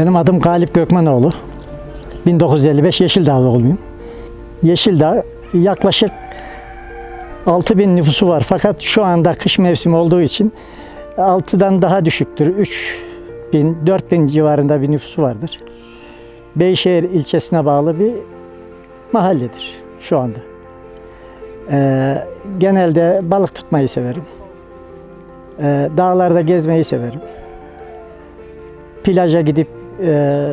Benim adım Galip Gökmenoğlu. 1955 Yeşildağ doğumluyum. Yeşildağ yaklaşık 6000 nüfusu var fakat şu anda kış mevsimi olduğu için 6'dan daha düşüktür. 3000 4000 civarında bir nüfusu vardır. Beyşehir ilçesine bağlı bir mahalledir şu anda. Ee, genelde balık tutmayı severim. Ee, dağlarda gezmeyi severim. Plaja gidip e,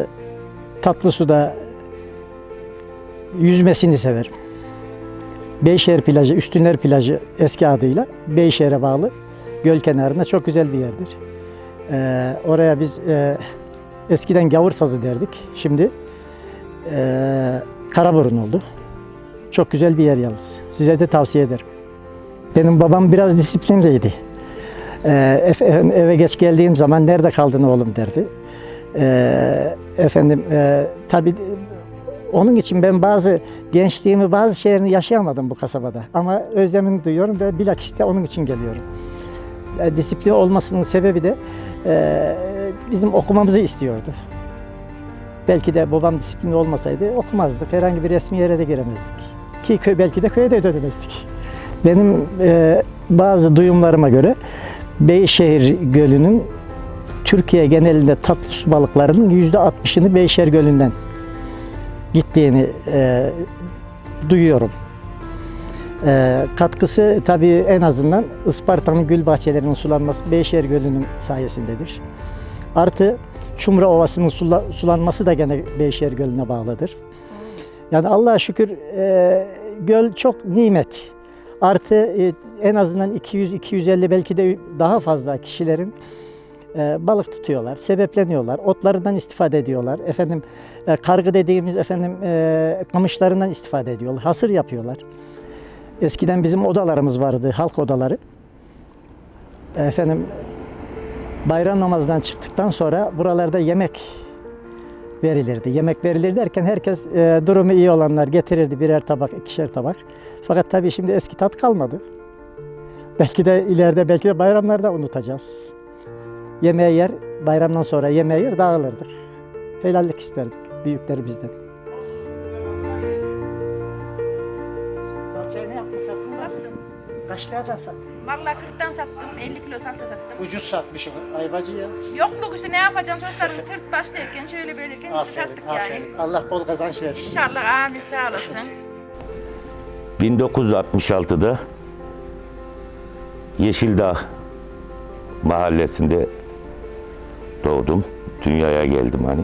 tatlı suda yüzmesini severim. Beyşehir plajı, Üstünler plajı eski adıyla Beyşehir'e bağlı göl kenarında çok güzel bir yerdir. Ee, oraya biz e, eskiden gavur sazı derdik. Şimdi e, Karaburun oldu. Çok güzel bir yer yalnız. Size de tavsiye ederim. Benim babam biraz disiplinliydi. Ee, eve geç geldiğim zaman nerede kaldın oğlum derdi. Ee, efendim e, tabii onun için ben bazı gençliğimi bazı şeylerini yaşayamadım bu kasabada. Ama özlemini duyuyorum ve bilakis de onun için geliyorum. E, disiplin olmasının sebebi de e, bizim okumamızı istiyordu. Belki de babam disiplinli olmasaydı okumazdık. Herhangi bir resmi yere de giremezdik. Ki köy, belki de köye de dönemezdik. Benim e, bazı duyumlarıma göre Beyşehir Gölü'nün Türkiye genelinde tatlı su balıklarının yüzde 60'ını Beyşehir Gölü'nden gittiğini e, duyuyorum. E, katkısı tabii en azından Isparta'nın gül bahçelerinin sulanması Beyşehir Gölü'nün sayesindedir. Artı Çumra Ovası'nın sula- sulanması da gene Beyşehir Gölü'ne bağlıdır. Yani Allah'a şükür e, göl çok nimet. Artı e, en azından 200-250 belki de daha fazla kişilerin e, balık tutuyorlar, sebepleniyorlar, otlarından istifade ediyorlar. Efendim e, kargı dediğimiz efendim e, kamışlarından istifade ediyorlar, hasır yapıyorlar. Eskiden bizim odalarımız vardı, halk odaları. Efendim bayram namazından çıktıktan sonra buralarda yemek verilirdi. Yemek verilir derken herkes e, durumu iyi olanlar getirirdi birer tabak, ikişer tabak. Fakat tabii şimdi eski tat kalmadı. Belki de ileride belki de bayramlarda unutacağız. Yemeğe yer, bayramdan sonra yemeğe yer dağılırdık. Helallik isterdik büyüklerimizden. Salçayı ne yaptın sattın Sattım. Kaç liradan sattın? Valla 40'tan sattım. 50 kilo salça sattım. Ucuz satmışım ayvacı ya. Yokluk işte ne yapacağım çocukların sırt baştayken şöyle böyleyken Aferin, sattık yani. Allah bol kazanç versin. İnşallah amin sağ olasın. 1966'da Yeşildağ mahallesinde doğdum. Dünyaya geldim hani.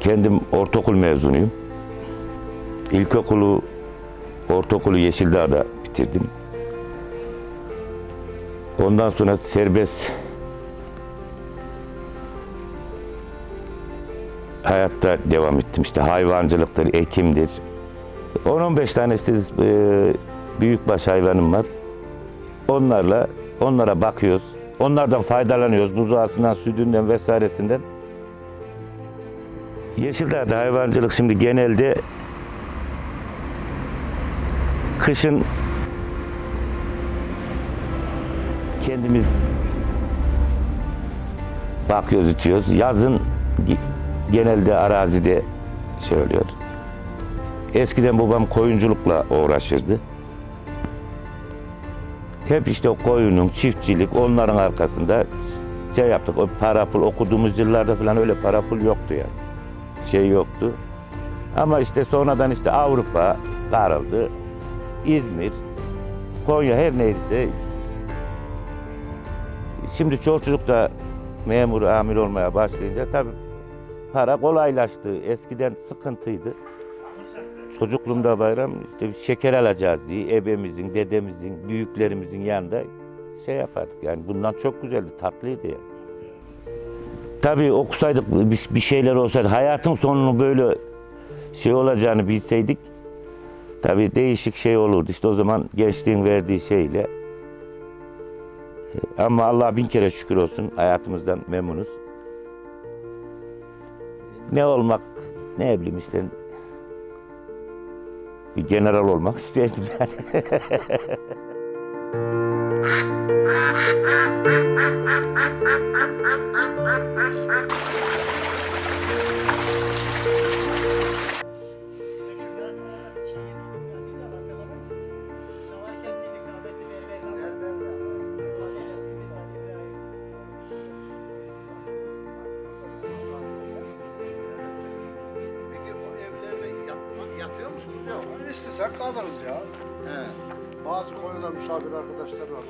Kendim ortaokul mezunuyum. İlkokulu, ortaokulu Yeşildağ'da bitirdim. Ondan sonra serbest hayatta devam ettim. İşte hayvancılıktır, ekimdir. 10-15 tane işte e, büyükbaş hayvanım var. Onlarla onlara bakıyoruz. Onlardan faydalanıyoruz. Buzağısından, sütünden vesairesinden. Yeşildağ'da hayvancılık şimdi genelde kışın kendimiz bakıyoruz, itiyoruz. Yazın ge- genelde arazide şey oluyor. Eskiden babam koyunculukla uğraşırdı. Hep işte koyunun, çiftçilik onların arkasında şey yaptık. O para pul okuduğumuz yıllarda falan öyle para pul yoktu yani. Şey yoktu. Ama işte sonradan işte Avrupa daraldı. İzmir, Konya her neyse. Şimdi çocuk da memur, amir olmaya başlayınca tabii para kolaylaştı. Eskiden sıkıntıydı. Çocukluğumda bayram işte şeker alacağız diye ebemizin, dedemizin, büyüklerimizin yanında şey yapardık. Yani bundan çok güzeldi, tatlıydı yani. Tabii okusaydık bir, şeyler olsaydı, hayatın sonunu böyle şey olacağını bilseydik tabii değişik şey olurdu. İşte o zaman gençliğin verdiği şeyle ama Allah bin kere şükür olsun hayatımızdan memnunuz. Ne olmak, ne bileyim işte general olmak isterdim yatma, yatıyor musunuz ya? İstesek kalırız ya. He. Bazı konuda misafir arkadaşlar var.